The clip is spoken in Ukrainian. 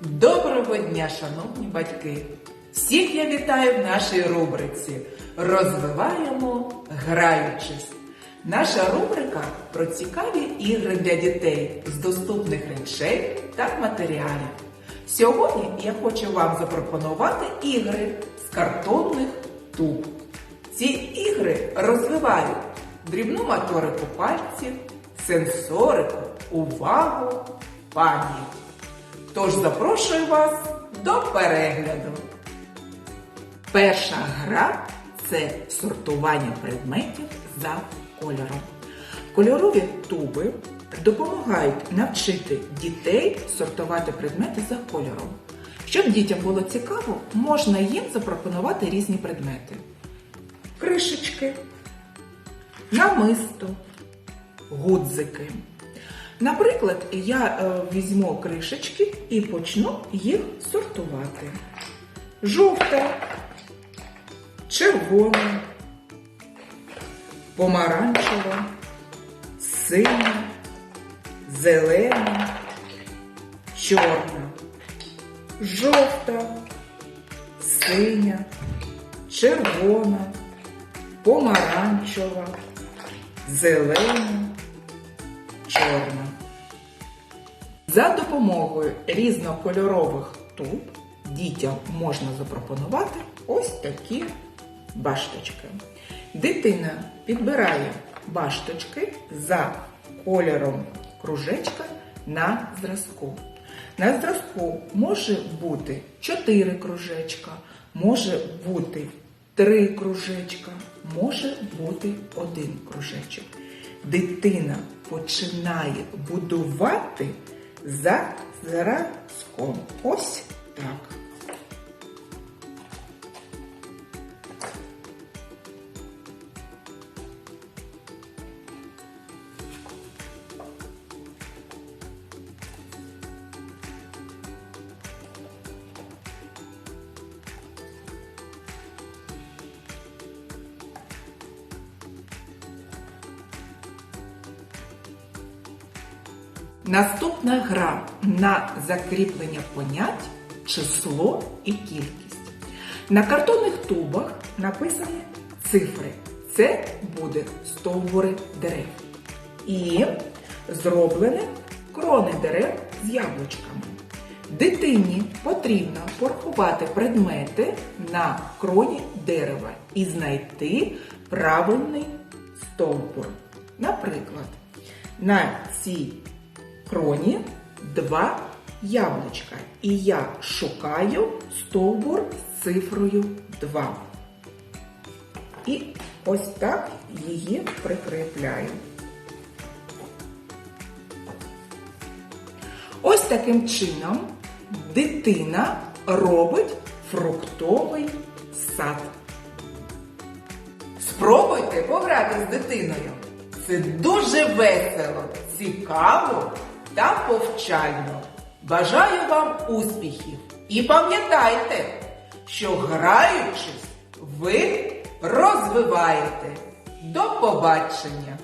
Доброго дня, шановні батьки! Всіх я вітаю в нашій рубриці Розвиваємо граючись. Наша рубрика про цікаві ігри для дітей з доступних речей та матеріалів. Сьогодні я хочу вам запропонувати ігри з картонних туб. Ці ігри розвивають дрібну моторику пальців, сенсорику, увагу, пам'ять. Тож запрошую вас до перегляду. Перша гра це сортування предметів за кольором. Кольорові туби допомагають навчити дітей сортувати предмети за кольором. Щоб дітям було цікаво, можна їм запропонувати різні предмети. Кришечки, намисто, гудзики. Наприклад, я е, візьму кришечки і почну їх сортувати. Жовта, червона, помаранчева, синя, зелена, чорна, жовта, синя, червона, помаранчева, зелена, чорна. За допомогою різнокольорових туб дітям можна запропонувати ось такі башточки. Дитина підбирає башточки за кольором кружечка на зразку. На зразку може бути 4 кружечка, може бути 3 кружечка, може бути один кружечок. Дитина починає будувати за зразком. Ось так. Наступна гра на закріплення понять, число і кількість. На картонних тубах написані цифри. Це буде стовбури дерев. І зроблені крони дерев з яблучками. Дитині потрібно порахувати предмети на кроні дерева і знайти правильний стовбур. Наприклад, на цій кроні два яблучка. І я шукаю стовбур з цифрою 2. І ось так її прикріпляю. Ось таким чином дитина робить фруктовий сад. Спробуйте пограти з дитиною. Це дуже весело, цікаво та повчально. Бажаю вам успіхів і пам'ятайте, що граючись, ви розвиваєте. До побачення!